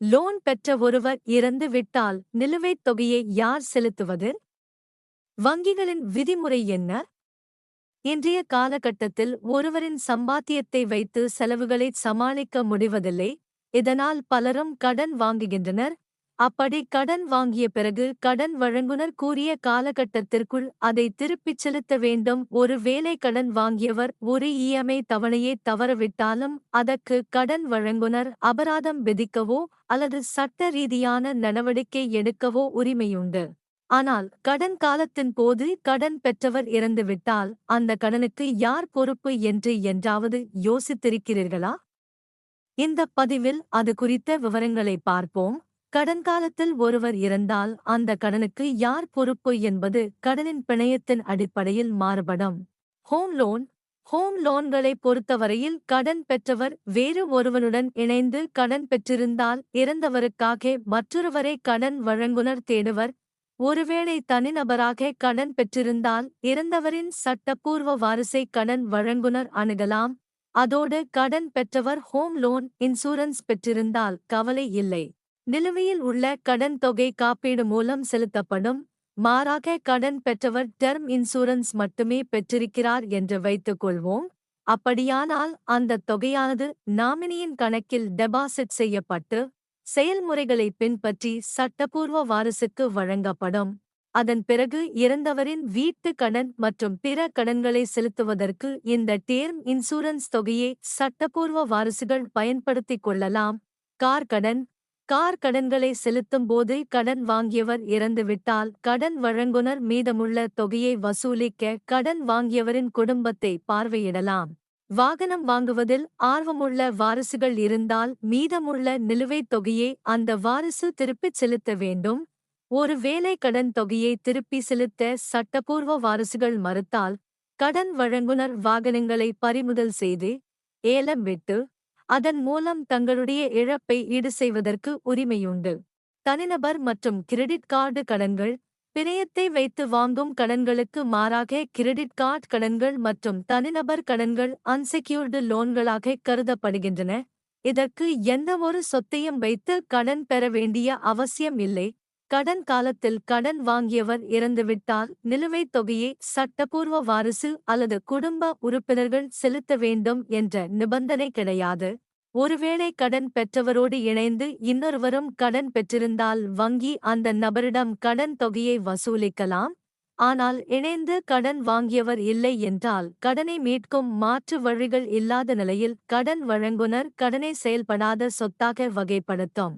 Loan பெற்ற ஒருவர் இறந்து விட்டால் நிலுவைத் தொகையை யார் செலுத்துவது? வங்கிகளின் விதிமுறை என்ன? இன்றைய காலகட்டத்தில் ஒருவரின் சம்பாத்தியத்தை வைத்து செலவுகளை சமாளிக்க முடிவதில்லை. இதனால் பலரும் கடன் வாங்குகின்றனர். அப்படி கடன் வாங்கிய பிறகு கடன் வழங்குனர் கூறிய காலகட்டத்திற்குள் அதை திருப்பிச் செலுத்த வேண்டும். ஒரு வேலை கடன் வாங்கியவர் ஒரு இஎம்ஐ தவணையை தவறவிட்டாலும் அதற்கு கடன் வழங்குனர் அபராதம் விதிக்கவோ அல்லது சட்ட ரீதியான நடவடிக்கை எடுக்கவோ உரிமையுண்டு. ஆனால் கடன் காலத்தின் போது கடன் பெற்றவர் இறந்துவிட்டால் அந்த கடனுக்கு யார் பொறுப்பு என்று என்றாவது யோசித்திருக்கிறீர்களா? இந்த பதிவில் அது குறித்த விவரங்களை பார்ப்போம். கடன் காலத்தில் ஒருவர் இறந்தால் அந்த கடனுக்கு யார் பொறுப்பு என்பது கடனின் பிணையத்தின் அடிப்படையில் மாறுபடும். Home loan. ஹோம் லோன்களை பொறுத்தவரையில் கடன் பெற்றவர் வேறு ஒருவனுடன் இணைந்து கடன் பெற்றிருந்தால் இறந்தவருக்காக மற்றொருவரை கடன் வழங்குனர் தேடுவர். ஒருவேளை தனிநபராக கடன் பெற்றிருந்தால் இறந்தவரின் சட்டப்பூர்வ வாரிசை கடன் வழங்குனர் அணுகலாம். அதோடு கடன் பெற்றவர் ஹோம் லோன் இன்சூரன்ஸ் பெற்றிருந்தால் கவலை இல்லை. நிலுவையில் உள்ள கடன் தொகை காப்பீடு மூலம் செலுத்தப்படும். மாறாக கடன் பெற்றவர் டெர்ம் இன்சூரன்ஸ் மட்டுமே பெற்றிருக்கிறார் என்று வைத்துக் கொள்வோம். அப்படியானால் அந்த தொகையானது நாமினியின் கணக்கில் டெபாசிட் செய்யப்பட்டு செயல்முறைகளை பின்பற்றி சட்டப்பூர்வ வாரிசுக்கு வழங்கப்படும். அதன் பிறகு இறந்தவரின் வீட்டு கடன் மற்றும் பிற கடன்களை செலுத்துவதற்கு இந்த டேர்ம் இன்சூரன்ஸ் தொகையை சட்டப்பூர்வ வாரிசுகள் பயன்படுத்திக் கொள்ளலாம். கார் கடன் கார் கடன்களை செலுத்தும் போது கடன் வாங்கியவர் இறந்துவிட்டால் கடன் வழங்குனர் மீதமுள்ள தொகையை வசூலிக்க கடன் வாங்கியவரின் குடும்பத்தை பார்வையிடலாம். வாகனம் வாங்குவதில் ஆர்வமுள்ள வாரிசுகள் இருந்தால் மீதமுள்ள நிலுவைத் தொகையை அந்த வாரிசு திருப்பிச் செலுத்த வேண்டும். ஒரு வேலை கடன் தொகையை திருப்பி செலுத்த சட்டப்பூர்வ வாரிசுகள் மறுத்தால் கடன் வழங்குனர் வாகனங்களை பறிமுதல் செய்து ஏலம் விட்டு அதன் மூலம் தங்களுடைய இழப்பை ஈடு செய்வதற்கு உரிமையுண்டு. தனிநபர் மற்றும் கிரெடிட் கார்டு கடன்கள் பிணையத்தை வைத்து வாங்கும் கடன்களுக்கு மாறாக கிரெடிட் கார்டு கடன்கள் மற்றும் தனிநபர் கடன்கள் அன்செக்யூர்டு லோன்களாக கருதப்படுகின்றன. இதற்கு எந்தவொரு சொத்தையும் வைத்து கடன் பெற வேண்டிய அவசியம் இல்லை. கடன் காலத்தில் கடன் வாங்கியவர் இறந்துவிட்டால் நிலுவைத் தொகையை சட்டபூர்வ வாரிசு அல்லது குடும்ப உறுப்பினர்கள் செலுத்த வேண்டும் என்ற நிபந்தனை கிடையாது. ஒருவேளை கடன் பெற்றவரோடு இணைந்து இன்னொருவரும் கடன் பெற்றிருந்தால் வங்கி அந்த நபரிடம் கடன் தொகையை வசூலிக்கலாம். ஆனால் இணைந்து கடன் வாங்கியவர் இல்லை என்றால் கடனை மீட்கும் மாற்று வழிகள் இல்லாத நிலையில் கடன் வழங்குனர் கடனை செயல்படாத சொத்தாக வகைப்படுத்தும்.